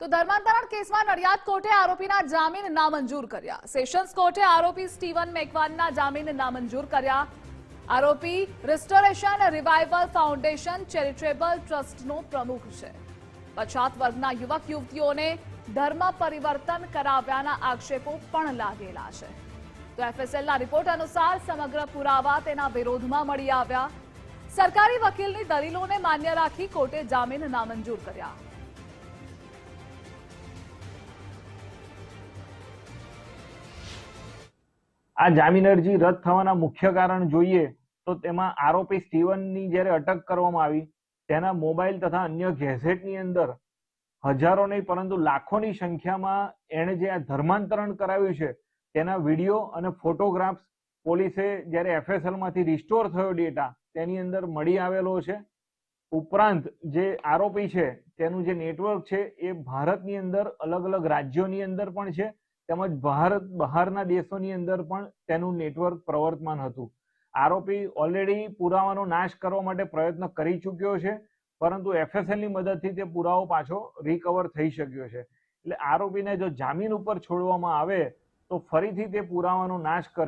તો ધર્માંતરણ કેસમાં નડિયાદ કોર્ટે આરોપીના જામીન નામંજૂર કર્યા. સેશન્સ કોર્ટે આરોપી સ્ટીવન મેકવાનના જામીન નામંજૂર કર્યા. આરોપી રિસ્ટોરેશન રિવાઇવલ ફાઉન્ડેશન ચેરિટેબલ ટ્રસ્ટનો પ્રમુખ છે. પછાત વર્ગના યુવક યુવતીઓને ધર્મ પરિવર્તન કરાવ્યાના આક્ષેપો પણ લાગેલા છે. તો એફએસએલના રિપોર્ટ અનુસાર સમગ્ર પુરાવા તેના વિરોધમાં મળી આવ્યા. સરકારી વકીલની દલીલોને માન્ય રાખી કોર્ટે જામીન નામંજૂર કર્યા. આ જામીન અરજી રદ થવાના મુખ્ય કારણ જોઈએ તો તેમાં આરોપી સ્ટીવનની જ્યારે અટક કરવામાં આવી, તેના મોબાઈલ તથા અન્ય ગેઝેટની અંદર હજારો નહીં, પરંતુ લાખોની સંખ્યામાં એણે જે આ ધર્માંતરણ કરાવ્યું છે, તેના વીડિયો અને ફોટોગ્રાફ્સ પોલીસે જ્યારે એફએસએલમાંથી રિસ્ટોર થયો ડેટા, તેની અંદર મળી આવેલો છે. ઉપરાંત જે આરોપી છે, તેનું જે નેટવર્ક છે, એ ભારતની અંદર અલગ અલગ રાજ્યોની અંદર પણ છે. તેમજ ભારત, બહારના દેશોની અંદર પણ તેનું નેટવર્ક પ્રવર્તમાન હતું. આરોપી ઓલરેડી પુરાવાનો નાશ કરવા માટે પ્રયત્ન કરી ચૂક્યો છે, પરંતુ એફએસએલની મદદથી તે પુરાવો પાછો રિકવર થઈ શક્યો છે. એટલે આરોપીને જો જામીન ઉપર છોડવામાં આવે, તો ફરીથી તે પુરાવાનો નાશ કરે.